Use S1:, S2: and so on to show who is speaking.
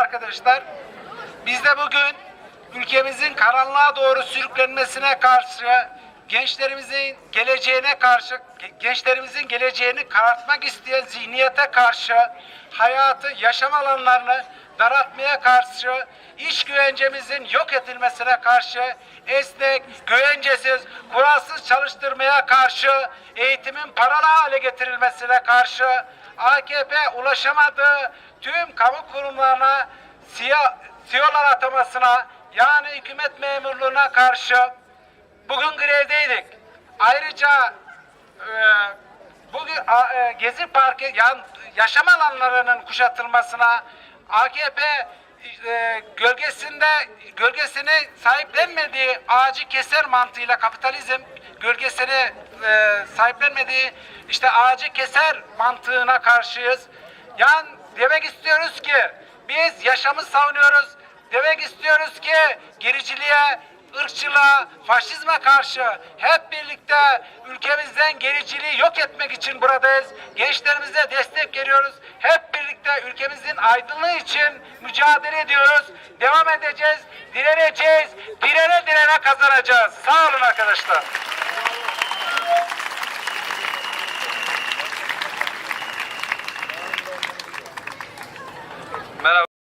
S1: arkadaşlar. Biz de bugün ülkemizin karanlığa doğru sürüklenmesine karşı gençlerimizin geleceğine karşı gençlerimizin geleceğini karartmak isteyen zihniyete karşı hayatı yaşam alanlarını daraltmaya karşı iş güvencemizin yok edilmesine karşı esnek, güvencesiz, kuralsız çalıştırmaya karşı eğitimin paralı hale getirilmesine karşı AKP ulaşamadığı tüm kamu kurumlarına siyolar atamasına yani hükümet memurluğuna karşı bugün grevdeydik. Ayrıca e, bugün a- e, Gezi Parkı yan, yaşam alanlarının kuşatılmasına AKP e, gölgesinde gölgesini sahiplenmediği ağacı keser mantığıyla kapitalizm gölgesini e, sahiplenmediği işte ağacı keser mantığına karşıyız. Yani demek istiyoruz ki biz yaşamı savunuyoruz. Demek istiyoruz ki gericiliğe, ırkçılığa, faşizme karşı hep birlikte ülkemizden gericiliği yok etmek için buradayız. Gençlerimize destek veriyoruz. Hep birlikte ülkemizin aydınlığı için mücadele ediyoruz. Devam edeceğiz, direneceğiz, direne direne kazanacağız. Sağ olun arkadaşlar.